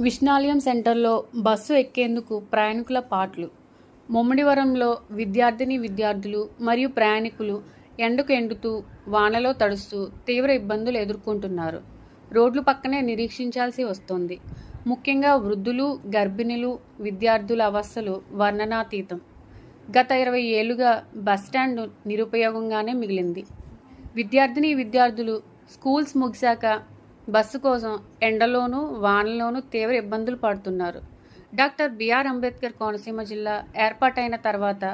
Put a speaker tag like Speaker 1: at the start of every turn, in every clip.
Speaker 1: విష్ణాలయం సెంటర్లో బస్సు ఎక్కేందుకు ప్రయాణికుల పాట్లు. ముమ్మిడివరంలో విద్యార్థిని విద్యార్థులు మరియు ప్రయాణికులు ఎండకు ఎండుతూ వానలో తడుస్తూ తీవ్ర ఇబ్బందులు ఎదుర్కొంటున్నారు. రోడ్లు పక్కనే నిరీక్షించాల్సి వస్తోంది. ముఖ్యంగా వృద్ధులు గర్భిణులు విద్యార్థుల అవస్థలు వర్ణనాతీతం. గత ఇరవై ఏళ్ళుగా బస్టాండ్ నిరుపయోగంగానే మిగిలింది. విద్యార్థిని విద్యార్థులు స్కూల్స్ ముగిశాక బస్సు కోసం ఎండలోనూ వానలోనూ తీవ్ర ఇబ్బందులు పడుతున్నారు. డాక్టర్ బిఆర్ అంబేద్కర్ కోనసీమ జిల్లా ఏర్పాటైన తర్వాత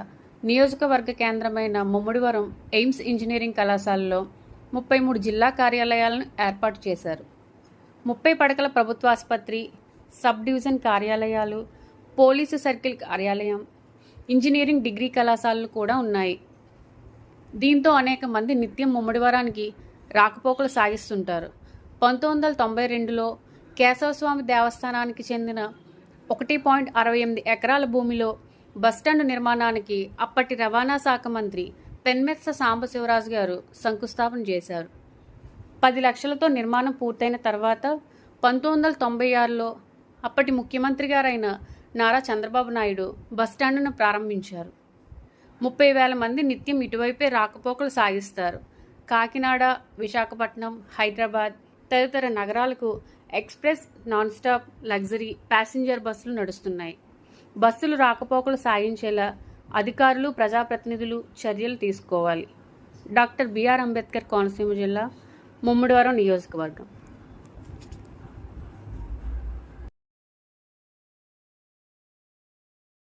Speaker 1: నియోజకవర్గ కేంద్రమైన ముమ్మడివరం ఎయిమ్స్ ఇంజనీరింగ్ కళాశాలలో ముప్పై మూడు జిల్లా కార్యాలయాలను ఏర్పాటు చేశారు. ముప్పై పడకల ప్రభుత్వ ఆసుపత్రి సబ్ డివిజన్ కార్యాలయాలు పోలీసు సర్కిల్ కార్యాలయం ఇంజనీరింగ్ డిగ్రీ కళాశాలలు కూడా ఉన్నాయి. దీంతో అనేక మంది నిత్యం ముమ్మడివరానికి రాకపోకలు సాగిస్తుంటారు. పంతొమ్మిది వందల తొంభై రెండులో కేశవస్వామి దేవస్థానానికి చెందిన ఒకటి పాయింట్ అరవై ఎనిమిది ఎకరాల భూమిలో బస్టాండ్ నిర్మాణానికి అప్పటి రవాణా శాఖ మంత్రి పెన్మెత్స సాంబశివరాజు గారు శంకుస్థాపన చేశారు. పది లక్షలతో నిర్మాణం పూర్తయిన తర్వాత పంతొమ్మిది వందల తొంభై ఆరులో అప్పటి ముఖ్యమంత్రి గారైన నారా చంద్రబాబు నాయుడు బస్టాండును ప్రారంభించారు. ముప్పై వేల మంది నిత్యం ఇటువైపే రాకపోకలు సాగిస్తారు. కాకినాడ విశాఖపట్నం హైదరాబాద్ తదితర నగరాలకు express non stop luxury passenger బస్సులు నడుస్తున్నాయి. బస్సులు రాకపోకలు సాగించేలా అధికారులు ప్రజాప్రతినిధులు చర్యలు తీసుకోవాలి. డాక్టర్ బిఆర్ అంబేద్కర్ కోనసీమ జిల్లా ముమ్మడివరం నియోజకవర్గం.